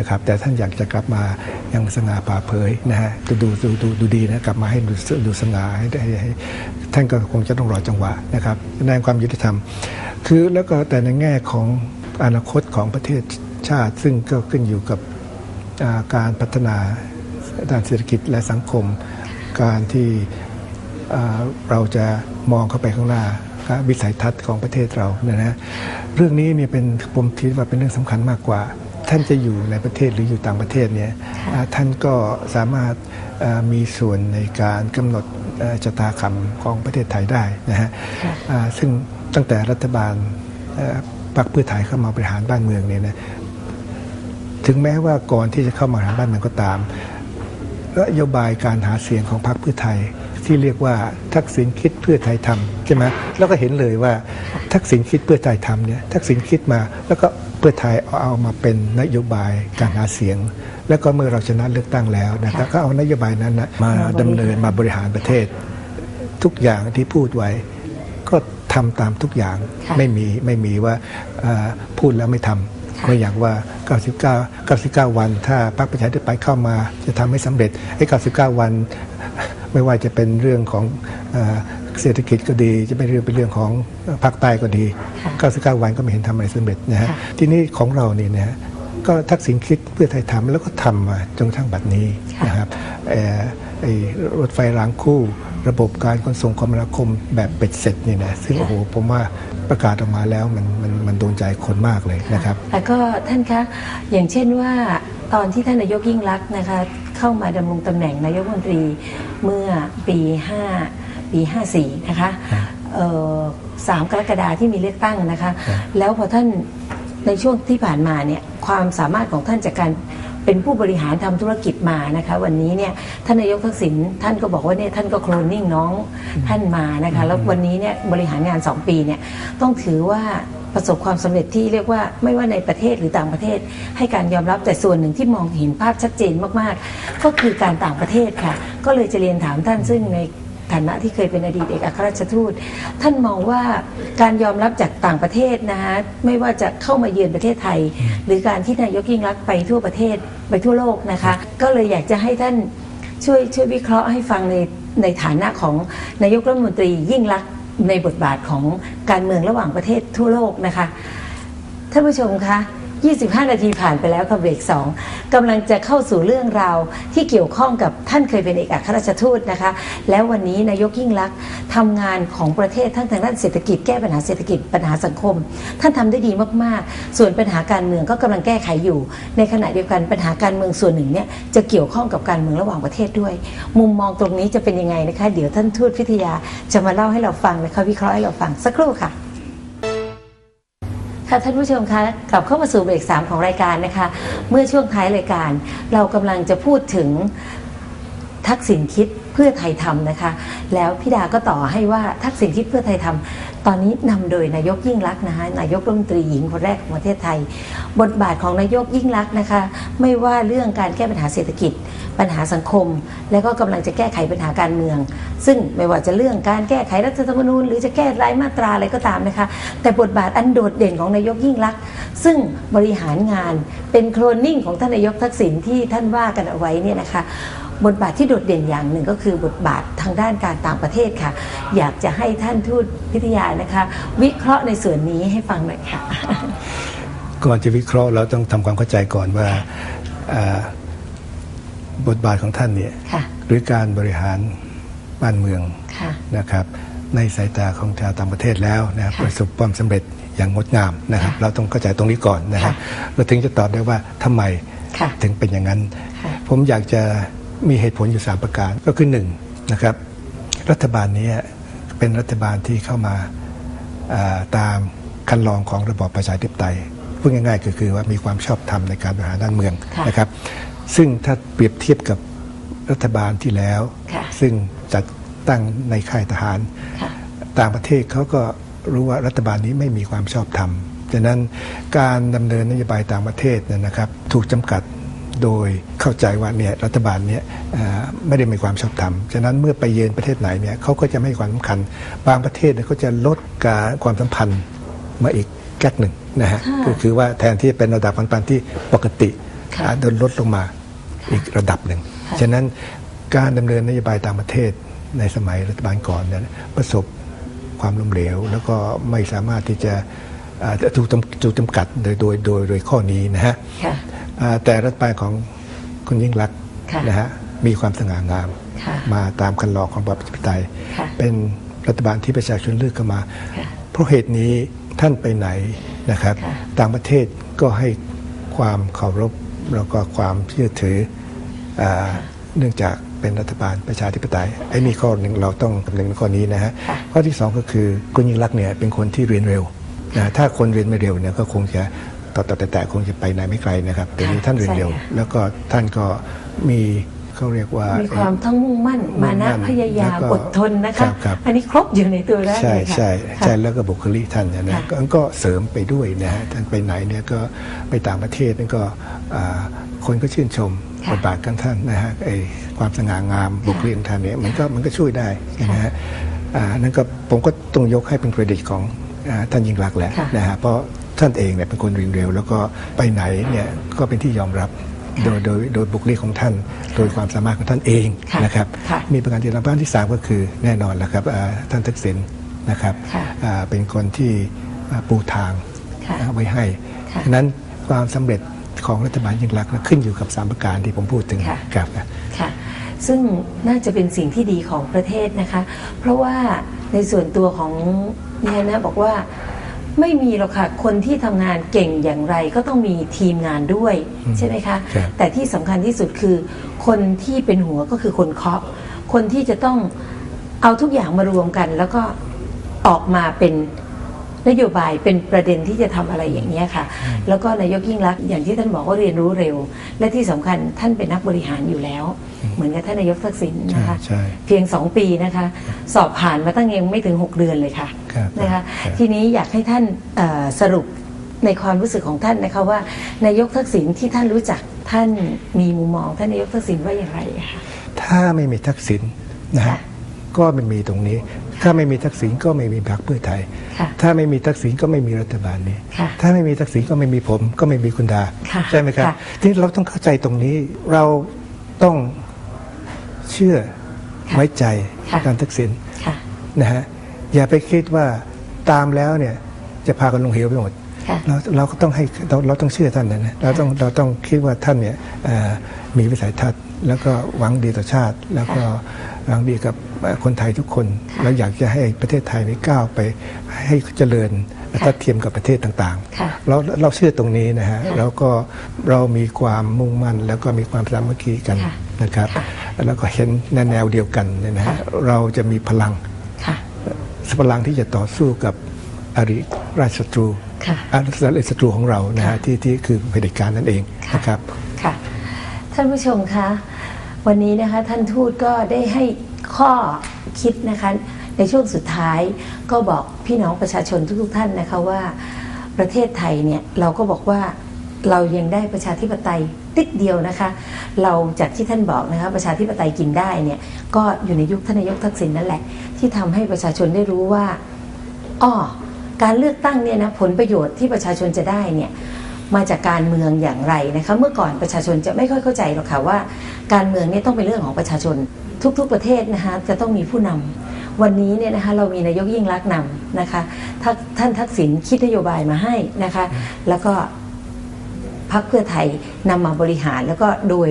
นะครับแต่ท่านอยากจะกลับมายังสง่าผ่าเผยนะฮะดูดูดูดูดูดีนะกลับมาให้ดูดูสง่าให้ให้ให้ท่านก็คงจะต้องรอจังหวะนะครับในความยุติธรรม คือแล้วก็แต่ในแง่ของอนาคตของประเทศชาติ ซึ่งก็ขึ้นอยู่กับการพัฒนาด้านเศรษฐกิจและสังคม การที่เราจะมองเข้าไปข้างหน้าวิสัยทัศน์ของประเทศเราเนี่ยนะเรื่องนี้เนี่ยเป็นผมคิดว่าเป็นเรื่องสำคัญมากกว่า ท่านจะอยู่ในประเทศหรืออยู่ต่างประเทศเนี่ยอ่าท่านก็สามารถอ่ามีส่วนในการกำหนดเอ่อชะตากรรมของประเทศไทยได้นะฮะอ่าซึ่งตั้งแต่รัฐบาลเอ่อพรรคเพื่อไทยเข้ามาบริหารบ้านเมืองเนี่ยนะถึงแม้ว่าก่อนที่จะเข้ามาบริหารบ้านเมืองก็ตามนโยบายการหาเสียงของพรรคเพื่อไทยที่เรียกว่าทักษิณคิดเพื่อไทยทำใช่ไหมแล้วก็เห็นเลยว่าทักษิณคิดเพื่อไทยทำเนี่ยทักษิณคิดมาแล้วก็ เพื่อไทยเอาเอามาเป็นนโยบายการหาเสียง แล้วก็เมื่อเราชนะเลือกตั้งแล้วนะครับก็เอานโยบายนั้นนะมาดำเนินมาบริหารประเทศ ทุกอย่างที่พูดไว้ก็ทำตามทุกอย่างค่ะไม่มีไม่มีว่าเอ่อพูดแล้วไม่ทำก็อย่างว่า 99 99 วัน ถ้าพรรคประชาธิปัตย์เข้ามาจะทำให้สำเร็จไอ้99 วัน ไม่ว่าจะเป็นเรื่องของเอ่อ เศรษฐกิจก็ดีจะเป็นเรื่องเป็นเรื่องของภาคใต้ก็ดี 99 วันก็ไม่เห็นทำอะไรสำเร็จนะฮะค่ะทีนี้ของเราเนี่ยนะฮะก็ทักษิณคิดเพื่อไทยทำแล้วก็ทำมาจนกระทั่งบัดนี้นะครับเอ่อไอ้รถไฟรางคู่ ระบบการขนส่งคมนาคมแบบเป็ดเสร็จนี่นะซึ่งโอ้โหผมว่าประกาศออกมาแล้วมันมันมันโดนใจคนมากเลยนะครับแล้วก็ท่านคะอย่างเช่นว่าตอนที่ท่านนายกยิ่งรักษณ์นะคะเข้ามาดำรงตำแหน่งนายกรัฐมนตรีเมื่อปี 5 ปี 54 นะคะเอ่อสามกรกฎาที่มีเลือกตั้งนะคะครับแล้วพอท่านในช่วงที่ผ่านมาเนี่ยความสามารถของท่านจากการเป็นผู้บริหารทำธุรกิจมานะคะ วันนี้เนี่ยท่านนายกทักษิณท่านก็บอกว่าเนี่ยท่านก็โคลนนิ่งน้องท่านมานะคะแล้ววันนี้เนี่ยบริหารงาน 2 ปีเนี่ยต้องถือว่าประสบความสำเร็จที่เรียกว่าไม่ว่าในประเทศหรือต่างประเทศ ให้การยอมรับแต่ส่วนหนึ่งที่มองเห็นภาพชัดเจนมากๆ ก็คือการต่างประเทศค่ะ ก็เลยจะเรียนถามท่านซึ่งใน ฐานะที่เคยเป็นอดีตเอกอัครราชทูต ท่านมองว่าการยอมรับจากต่างประเทศนะคะไม่ว่าจะเข้ามาเยือนประเทศไทย หรือการที่นายกยิ่งรักษณ์ไปทั่วประเทศไปทั่วโลกนะคะ ก็เลยอยากจะให้ท่านช่วยช่วยวิเคราะห์ให้ฟังในในฐานะของนายกรัฐมนตรียิ่งรักษณ์ในบทบาทของการเมืองระหว่างประเทศทั่วโลกนะคะท่านผู้ชมคะ 25 นาทีผ่านไปแล้วค่ะเบรก2กำลังจะเข้าสู่เรื่องราวที่เกี่ยวข้องกับท่านเคยเป็นเอกอัครราชทูตนะคะ แล้ววันนี้นายกยิ่งลักษณ์ทำงานของประเทศทั้งทางด้านเศรษฐกิจแก้ปัญหาเศรษฐกิจปัญหาสังคม ท่านทำได้ดีมากๆ ส่วนปัญหาการเมืองก็กำลังแก้ไขอยู่ ในขณะเดียวกันปัญหาการเมืองส่วนหนึ่งเนี่ยจะเกี่ยวข้องกับการเมืองระหว่างประเทศด้วย มุมมองตรงนี้จะเป็นยังไงนะคะ เดี๋ยวท่านทูตพิทยาจะมาเล่าให้เราฟังนะคะวิเคราะห์ให้เราฟังสักครู่ค่ะ ค่ะท่านผู้ชมคะกลับเข้ามาสู่เบรก 3 ของรายการนะคะ เมื่อช่วงท้ายรายการ เรากำลังจะพูดถึงทักษิณคิดเพื่อไทยทำนะคะ แล้วพี่ดาก็ต่อให้ว่าทักษิณคิดเพื่อไทยทำ ตอนนี้นำโดยนายกยิ่งรักษณ์นะคะนายกรัฐมนตรีหญิงคนแรกของประเทศไทย บทบาทของนายกยิ่งรักษณ์นะคะ ไม่ว่าเรื่องการแก้ปัญหาเศรษฐกิจ ปัญหาสังคม และก็กำลังจะแก้ไขปัญหาการเมือง ซึ่งไม่ว่าจะเรื่องการแก้ไขรัฐธรรมนูญ หรือจะแก้รายมาตราอะไรก็ตามนะคะ แต่บทบาทอันโดดเด่นของนายกยิ่งรักษณ์ซึ่งบริหารงานเป็นโคลนนิ่งของท่านนายกทักษิณที่ท่านว่ากันเอาไว้เนี่ยนะคะ บทบาทที่โดดเด่นอย่างหนึ่งก็คือบทบาททางด้านการต่างประเทศค่ะ อยากจะให้ท่านทูตพิทยานะคะ วิเคราะห์ในส่วนนี้ให้ฟังหน่อยค่ะ ก่อนจะวิเคราะห์เราต้องทำความเข้าใจก่อนว่าอ่าบทบาทของท่านเนี่ยค่ะหรือการบริหารบ้านเมืองค่ะนะครับ ในสายตาของชาวต่างประเทศแล้วนะครับค่ะประสบความสำเร็จอย่างงดงามนะครับค่ะเราต้องเข้าใจตรงนี้ก่อนนะครับค่ะเราถึงจะตอบได้ว่าทำไมค่ะถึงเป็นอย่างนั้นค่ะผมอยากจะ มีเหตุผลอยู่สามประการก็คือหนึ่งนะครับรัฐบาลนี้เป็นรัฐบาลที่เข้ามาอ่าตามคันลองของระบอบประชาธิปไตยพูดง่ายๆก็คือว่ามีความชอบธรรมในการบริหารด้านเมืองค่ะนะครับ ซึ่งถ้าเปรียบเทียบกับรัฐบาลที่แล้วค่ะซึ่งจัดตั้งในค่ายทหารค่ะต่างประเทศเขาก็รู้ว่ารัฐบาลนี้ไม่มีความชอบธรรมฉะนั้นการดำเนินนโยบายต่างประเทศเนยนะครับ ถูกจำกัด โดยเข้าใจว่าเนี่ยรัฐบาลเนี่ยเอ่อไม่ได้มีความชอบธรรม ฉะนั้นเมื่อไปเยือนประเทศไหนเนี่ยเขาก็จะไม่ให้ความสำคัญ บางประเทศเนี่ยเขาจะลดการความสัมพันธ์มาอีกแก๊กหนึ่งนะฮะค่ะก็คือว่าแทนที่จะเป็นระดับความสัมพันธ์ที่ปกติค่ะอาจจะลดลงมาอีกระดับหนึ่งค่ะฉะนั้นการดำเนินนโยบายต่างประเทศในสมัยรัฐบาลก่อนเนี่ยประสบความล้มเหลว แล้วก็ไม่สามารถที่จะอ่าถูกจำถูกจำกัดโดยโดยโดยโดยข้อนี้นะฮะค่ะอ่า แต่รัฐบาลของคุณยิ่งรักษณ์ค่ะนะฮะมีความสง่างาม ค่ะมาตามคันลองของประชาธิปไตย ค่ะเป็นรัฐบาลที่ประชาชนเลือกเข้ามา ค่ะเพราะเหตุนี้ท่านไปไหนนะครับ ค่ะ ต่างประเทศก็ให้ความเคารพแล้วก็ความเชื่อถืออาเนื่องจากเป็นรัฐบาลประชาธิปไตยไอ้มีข้อหนึ่งเราต้องคำนึงในข้อนี้นะฮะค่ะข้อที่สองก็คือคุณยิ่งรักษณ์เนี่ยเป็นคนที่เรียนเร็วนะถ้าคนเรียนไม่เร็วเนี่ยก็คงจะ ต่อต่อแต่แต่คงจะไปไหนไม่ไกลนะครับแต่นี้ท่านเรียนเร็วใช่ค่ะแล้วก็ท่านก็มีเขาเรียกว่ามีความทั้งมุ่งมั่น มานะมุ่งมั่นพยายามแล้วก็อดทนนะครัคะบครับอันนี้ครบอยู่ในตัวแล้วใช่เลยค่ะใช่ค่ะใช่แล้วก็บุคลิกท่านเนี่ยนะค่ะก็ก็เสริมไปด้วยนะฮะท่านไปไหนเนี่ยก็ไปต่างประเทศนั่นก็อ่าคนก็ชื่นชมค่ะบทบาทของท่านนะฮะไอความสง่างามบุคลิกของท่านเนี่ยมันก็มันก็ช่วยได้นะฮะอ่านั่นก็ผมก็ต้องยกให้เป็นเครดิตของอ่าท่านยิ่งรักษณ์แหละค่ะนะฮะเพราะ ท่านเองเนี่ยเป็นคนเรียนเร็ว แล้วก็ไปไหนเนี่ยก็เป็นที่ยอมรับค่ะโดยโดยโดยบุคลิกของท่าน โดยความสามารถของท่านเองค่ะนะครับค่ะมีประการที่รับบ้านที่ 3 ก็คือแน่นอนแล้วครับอ่าท่านทักษิณนะครับค่ะอ่าเป็นคนที่อ่าปูทางค่ะไว้ให้ค่ะฉะนั้นความสำเร็จของรัฐบาลยิ่งรักษณ์นะขึ้นอยู่กับ3ประการที่ผมพูดถึงค่ะครับค่ะซึ่งน่าจะเป็นสิ่งที่ดีของประเทศนะคะ เพราะว่าในส่วนตัวของเนี่ยนะบอกว่า ไม่มีหรอกค่ะ คนที่ทำงานเก่งอย่างไรก็ต้องมีทีมงานด้วยใช่ไหมคะ ครับ แต่ที่สำคัญที่สุดคือ คนที่เป็นหัวก็คือคนเคาะ คนที่จะต้องเอาทุกอย่างมารวมกัน แล้วก็ออกมาเป็นนโยบายเป็นประเด็นที่จะทำอะไรอย่างนี้ยค่ะ แล้วก็นายกยิ่งรักษณ์อย่างที่ท่านบอกว่าเรียนรู้เร็ว และที่สำคัญท่านเป็นนักบริหารอยู่แล้ว เหมือนกับท่านนายกทักษิณนะคะใช่เพียงสองปีนะคะ สอบผ่านมาตั้งยังไม่ถึง 6 เดือนเลยค่ะครับนะคะครับทีนี้อยากให้ท่านเอ่อสรุปในความรู้สึกของท่านนะคะว่านายกทักษิณที่ท่านรู้จักท่านมีมุมมองท่านนายกทักษิณว่าอย่างไรคะถ้าไม่มีทักษิณนะค่ะฮะก็ไม่มีตรงนี้ ถ้าไม่มีทักษิณก็ไม่มีพรรคเพื่อไทยค่ะถ้าไม่มีทักษิณก็ไม่มีรัฐบาลนี้ค่ะถ้าไม่มีทักษิณก็ไม่มีผม ก็ไม่มีคุณดาค่ะใช่ไหมครับค่ะทีนี้เราต้องเข้าใจตรงนี้เราต้อง เชื่อค่ะไว้ใจค่ะการทักษิณค่ะนะฮะอย่าไปคิดว่าตามแล้วเนี่ยจะพากันลงเหวไปหมดค่ะเราเราก็ต้องให้เราเราต้องเชื่อท่านนะนะเราต้องเราต้องคิดว่าท่านเนี่ยเอ่อมีวิสัยทัศน์ แล้วก็หวังดีต่อชาติ แล้วก็หวังดีกับเอ่อคนไทยทุกคนค่ะแล้วอยากจะให้ประเทศไทยนี้ก้าวไปให้เจริญค่ะทัดเทียมกับประเทศต่างค่ะๆเราเราเชื่อตรงนี้นะฮะค่ะแล้วก็เรามีความมุ่งมั่น แล้วก็มีความสามัคคีกันค่ะ นะครับค่ะแล้วก็เห็นในแนวเดียวกันเนี่ยนะฮะค่ะเราจะมีพลังค่ะพลังที่จะต่อสู้กับอริราชศัตรูค่ะอริศัตรูของเรานะฮะค่ะที่ที่คือเผด็จการนั่นเองค่ะนะครับค่ะท่านผู้ชมคะวันนี้นะคะท่านทูตก็ได้ให้ข้อคิดนะคะในช่วงสุดท้ายก็บอกพี่น้องประชาชนทุกๆท่านนะคะว่า ประเทศไทยเนี่ยเราก็บอกว่า เรายังได้ประชาธิปไตยติดเดียวนะคะ เราจากที่ท่านบอกนะคะประชาธิปไตยกินได้เนี่ยก็อยู่ในยุคท่านนายกทักษิณนั่นแหละ ที่ทำให้ประชาชนได้รู้ว่าอ้อการเลือกตั้งเนี่ยนะผลประโยชน์ที่ประชาชนจะได้เนี่ยมาจากการเมืองอย่างไรนะคะเมื่อก่อนประชาชนจะไม่ค่อยเข้าใจหรอกค่ะว่า การเมืองเนี่ยต้องเป็นเรื่องของประชาชน ทุกๆประเทศนะคะจะต้องมีผู้นำวันนี้เนี่ยนะคะเรามีนายกยิ่งรักษณ์นำนะคะท่านทักษิณคิดนโยบายมาให้นะคะ แล้วก็ พรรคเพื่อไทยนำมาบริหาร แล้วก็โดย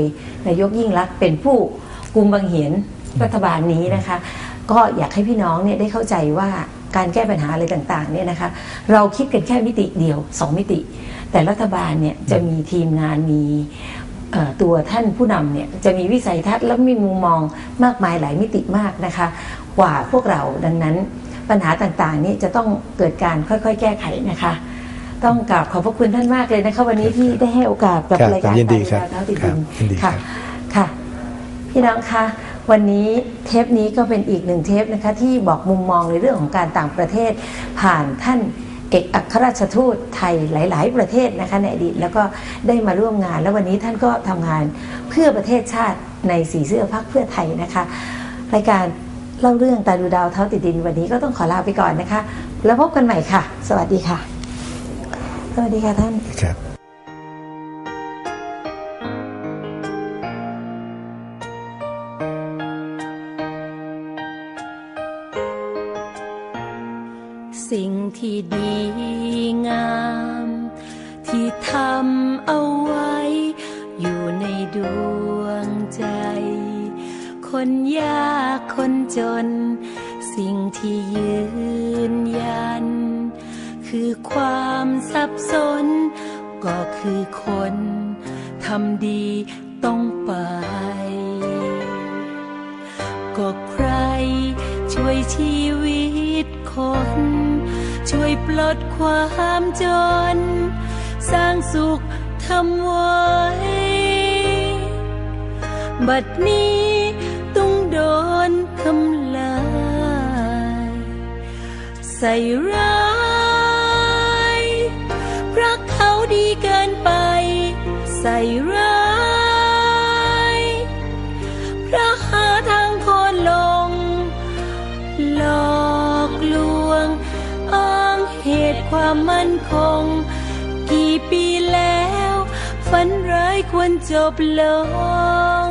นายกยิ่งรักษณ์เป็นผู้กุมบังเหียนรัฐบาลนี้นะคะ ก็อยากให้พี่น้องเนี่ยได้เข้าใจว่าการแก้ปัญหาอะไรต่างๆเนี่ยนะคะ เราคิดกันแค่มิติเดียวสองมิติ แต่รัฐบาลเนี่ยจะมีทีมงานมีเอ่อตัวท่านผู้นำเนี่ยจะมีวิสัยทัศน์และมีมุมมองมากมายหลายมิติมากนะคะ กว่าพวกเราดังนั้นปัญหาต่างๆนี่จะต้องเกิดการค่อยๆ แก้ไขนะคะ ต้องกราบขอบพระคุณท่านมากเลยนะคะวันนี้ที่ได้ให้โอกาสกับครับรายการยินดีครับตามเวลาเท้าติดครัดิบนยินดีครัค่ะบค่ะ พี่น้องคะวันนี้เทปนี้ก็เป็นอีกหนึ่งเทปนะคะ ที่บอกมุมมองในเรื่องของการต่างประเทศ ผ่านท่านเอกอัครราชทูตไทยหลาย ๆ ประเทศนะคะในอดีตแล้วก็ได้มาร่วมงาน แล้ววันนี้ท่านก็ทำงานเพื่อประเทศชาติในสีเสื้อพักเพื่อไทยนะคะ รายการเล่าเรื่องตาดูดาวเท้าติดดิน วันนี้ก็ต้องขอลาไปก่อนนะคะ แล้วพบกันใหม่ค่ะ สวัสดีค่ะส วัสดีค่ะท่านครับสิ่งที่ดีงาม ที่ทำเอาไว้ อยู่ในดวงใจ คนยากคนจน สิ่งที่ยืน ทำดีต้องไป ก็ใครช่วยชีวิตคน ช่วยปลดความจน สร้างสุขทำไว้ บัดนี้ต้องโดนทำลาย ใส่ร้าย ใส่ร้ายพระหาทางโคนลง หลอกลวง อ้างเหตุความมั่นคง กี่ปีแล้ว ฝันร้ายควรจบลง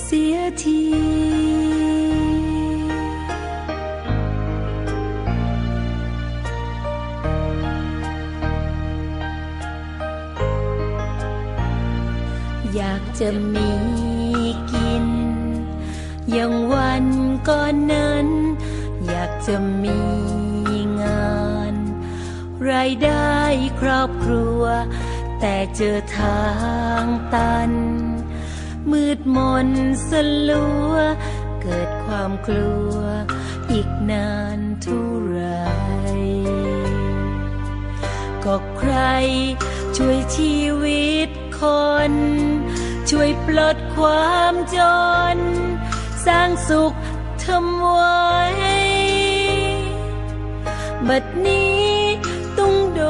เสียที จะมีกิน อย่างวันก่อนนั้น อยากจะมีงาน รายได้ครอบครัว แต่เจอทางตัน มืดมนสลัว เกิดความกลัว อีกนานเท่าไรก็ใครช่วยชีวิตคน ช่วยปลดความจน สร้างสุขทำไว้ บัดนี้ต้องโด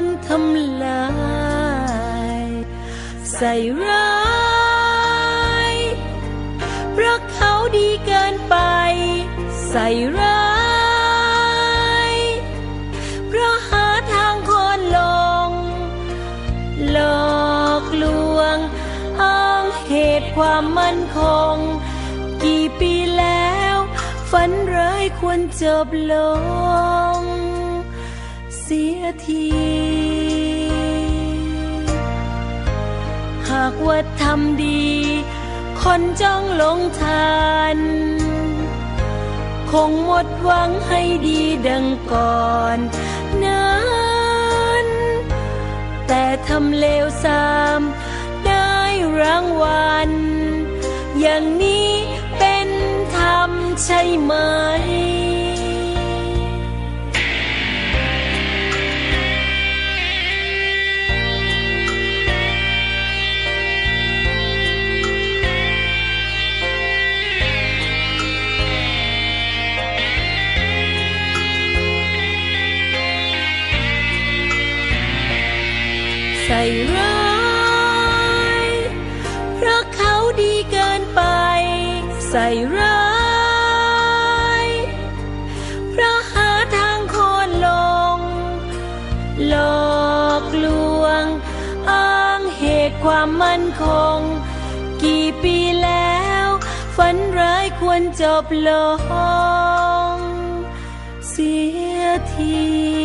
นทำลาย ใส่ร้ายเพราะเขาดีเกินไป ใส่ร้าย เหตุความมั่นคง กี่ปีแล้ว ฝันร้ายควรจบลง เสียที หากว่าทำดี คนจ้องหลงทาน คงหมดหวังให้ดีดังก่อนนั้น แต่ทำเลวสาม รางวัล อย่างนี้เป็นธรรมใช่ไหมใส่ร้าย คง กี่ปีแล้ว ฝันร้ายควรจบลง เสียที